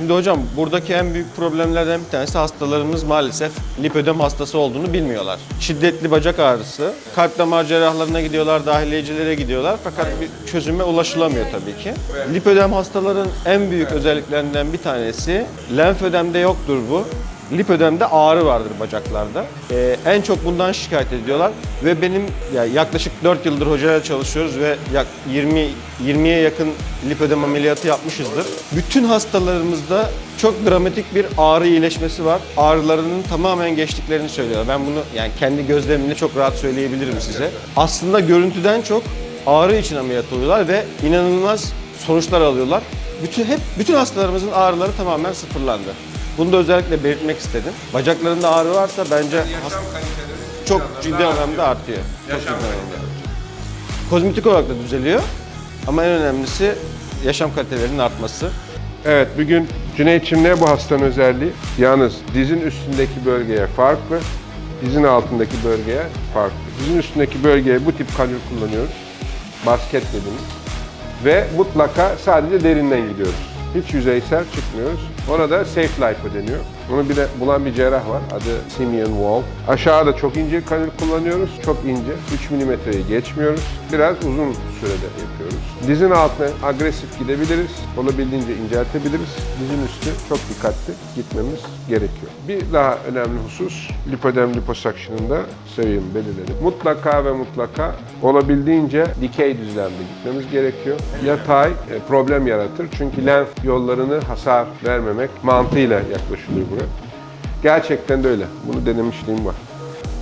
Şimdi hocam buradaki en büyük problemlerden bir tanesi hastalarımız maalesef lipödem hastası olduğunu bilmiyorlar. Şiddetli bacak ağrısı, kalp damar cerrahlarına gidiyorlar, dahiliyecilere gidiyorlar fakat bir çözüme ulaşılamıyor tabii ki. Lipödem hastaların en büyük özelliklerinden bir tanesi lenfödemde yoktur bu. Lipödemde ağrı vardır bacaklarda. Ee, en çok bundan şikayet ediyorlar ve benim ya yaklaşık 4 yıldır hocayla çalışıyoruz ve yak 20 20'ye yakın lipödem ameliyatı yapmışızdır. Bütün hastalarımızda çok dramatik bir ağrı iyileşmesi var. Ağrılarının tamamen geçtiklerini söylüyorlar. Ben bunu yani kendi gözlemimle çok rahat söyleyebilirim size. Aslında görüntüden çok ağrı için ameliyat oluyorlar ve inanılmaz sonuçlar alıyorlar. Bütün hep bütün hastalarımızın ağrıları tamamen sıfırlandı. Bunu da özellikle belirtmek istedim. Bacaklarında ağrı varsa bence hast- çok ciddi anlamda artıyor. Çok ciddi anlamda. Kozmetik olarak da düzeliyor. Ama en önemlisi yaşam kalitelerinin artması. Evet, bugün Cüneyt'ciğim ne bu hastanın özelliği? Yalnız dizin üstündeki bölgeye farklı, dizin altındaki bölgeye farklı. Dizin üstündeki bölgeye bu tip kanül kullanıyoruz. Basket dediğimiz. Ve mutlaka sadece derinden gidiyoruz. Hiç yüzeysel çıkmıyoruz. Ona da safe lipo deniyor. Onu bir de bulan bir cerrah var. Adı Simeon Wall. Aşağıda çok ince kanül kullanıyoruz. Çok ince. 3 milimetreyi geçmiyoruz. Biraz uzun sürede yapıyoruz. Dizin altına agresif gidebiliriz. Olabildiğince inceltebiliriz. Dizin üstü çok dikkatli gitmemiz gerekiyor. Bir daha önemli husus lipödem liposuction'ında seviyemi belirledim. Mutlaka ve mutlaka olabildiğince dikey düzlemde gitmemiz gerekiyor. Yatay e, problem yaratır. Çünkü lenf yollarını hasar vermemek mantığıyla yaklaşılıyor buraya. Gerçekten de öyle. Bunu denemişliğim var.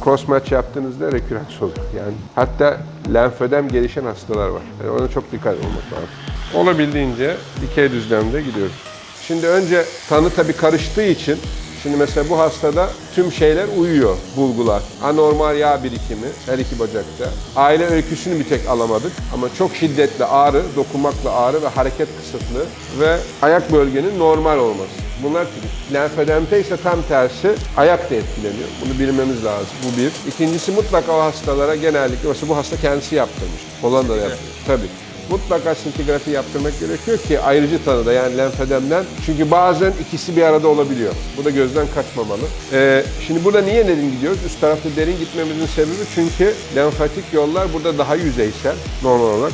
Cross match yaptığınızda rekürans olur. Yani hatta lenfödem gelişen hastalar var. Yani ona çok dikkat olmak lazım. Olabildiğince dikey düzlemde gidiyoruz. Şimdi önce tanı tabii karıştığı için Şimdi mesela bu hastada tüm şeyler uyuyor, bulgular. Anormal yağ birikimi her iki bacakta. Aile öyküsünü bir tek alamadık ama çok şiddetli ağrı, dokunmakla ağrı ve hareket kısıtlı ve ayak bölgenin normal olması. Bunlar. Lenfödemte ise tam tersi ayak da etkileniyor. Bunu bilmemiz lazım. Bu bir. İkincisi mutlaka o hastalara genellikle, mesela bu hasta kendisi yaptırmış. Hollanda'da yaptırmış. Tabii mutlaka sintigrafi yaptırmak gerekiyor ki ayrıcı tanıda yani lenfödemden. Çünkü bazen ikisi bir arada olabiliyor. Bu da gözden kaçmamalı. Ee, şimdi burada niye derin gidiyoruz? Üst tarafta derin gitmemizin sebebi çünkü lenfatik yollar burada daha yüzeysel normal olarak.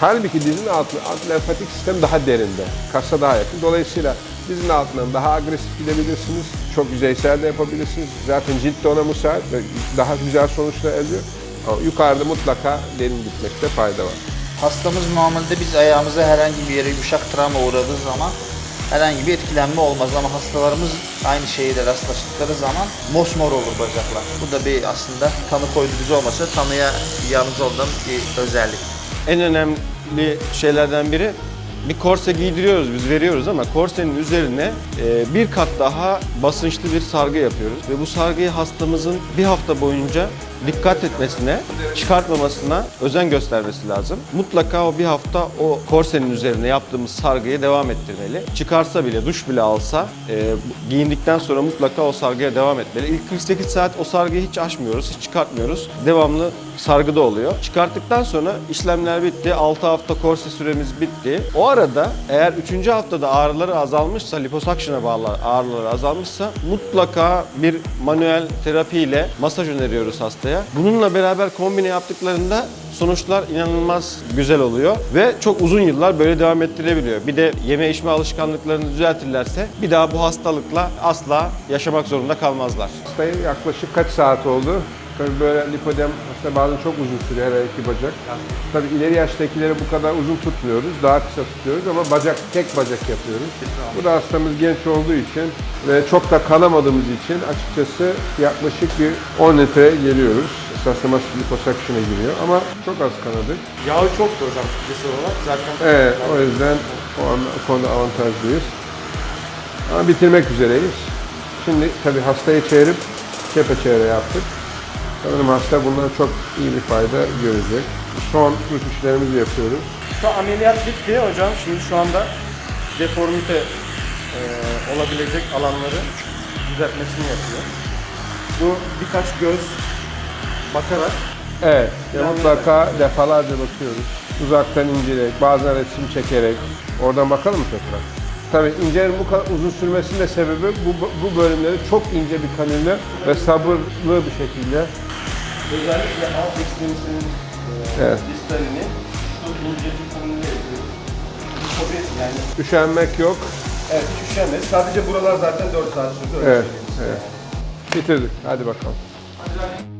Halbuki dizin altı, alt lenfatik sistem daha derinde. Kasa daha yakın. Dolayısıyla dizin altından daha agresif gidebilirsiniz. Çok yüzeysel de yapabilirsiniz. Zaten cilt de ona müsait ve daha güzel sonuçlar elde ediyor. Ama yukarıda mutlaka derin gitmekte fayda var. Hastamız normalde biz ayağımıza herhangi bir yere yumuşak travma uğradığı zaman herhangi bir etkilenme olmaz ama hastalarımız aynı şeyle rastlaştıkları zaman mosmor olur bacaklar. Bu da bir aslında tanı koydu biz olmasa tanıya yardımcı olduğum bir özellik. En önemli şeylerden biri bir korse giydiriyoruz biz veriyoruz ama korsenin üzerine e, bir kat daha basınçlı bir sargı yapıyoruz. Ve bu sargıyı hastamızın bir hafta boyunca dikkat etmesine, çıkartmamasına özen göstermesi lazım. Mutlaka o bir hafta o korsenin üzerine yaptığımız sargıyı devam ettirmeli. Çıkarsa bile, duş bile alsa e, giyindikten sonra mutlaka o sargıya devam etmeli. İlk 48 saat o sargıyı hiç açmıyoruz, hiç çıkartmıyoruz. Devamlı sargıda oluyor. Çıkarttıktan sonra işlemler bitti. 6 hafta korse süremiz bitti. O arada eğer 3. haftada ağrıları azalmışsa, liposuction'a bağlı ağrıları azalmışsa mutlaka bir manuel terapiyle masaj öneriyoruz hastaya. Bununla beraber kombine yaptıklarında sonuçlar inanılmaz güzel oluyor ve çok uzun yıllar böyle devam ettirebiliyor. Bir de yeme içme alışkanlıklarını düzeltirlerse bir daha bu hastalıkla asla yaşamak zorunda kalmazlar. Hastayı yaklaşık kaç saat oldu? Tabii böyle lipodem hasta bazen çok uzun sürüyor her iki bacak. Tabii ileri yaştakileri bu kadar uzun tutmuyoruz, daha kısa tutuyoruz ama bacak tek bacak yapıyoruz. Bu da hastamız genç olduğu için ve çok da kanamadığımız için açıkçası yaklaşık bir 10 litre geliyoruz. Esasında liposuction'a giriyor ama çok az kanadık. Yağı çoktu hocam fiziksel olarak zaten. Evet, o yüzden o, an, o konuda avantajlıyız. Ama bitirmek üzereyiz. Şimdi tabii hastayı çevirip kepeçevre yaptık. Sanırım hasta bundan çok iyi bir fayda görecek. Son rütüşlerimizi yapıyoruz. Şu ameliyat bitti hocam. Şimdi şu anda deformite e, olabilecek alanları düzeltmesini yapıyor. Bu birkaç göz bakarak Evet, ya mutlaka defalarca bakıyoruz. Uzaktan inceleyerek, bazen resim çekerek. Oradan bakalım mı tekrar? Tabii incelerin bu kadar uzun sürmesinin de sebebi bu, bu bölümleri çok ince bir kanülle ve sabırlı bir şekilde Özellikle alt ekstremisinin Evet. distalini şu ince kanıyla yapıyoruz. Yani üşenmek yok. evet hiç. Sadece buralar zaten 4 saat sürdü. öyle Evet, evet. yani. Bitirdik. Hadi bakalım. Hadi ben-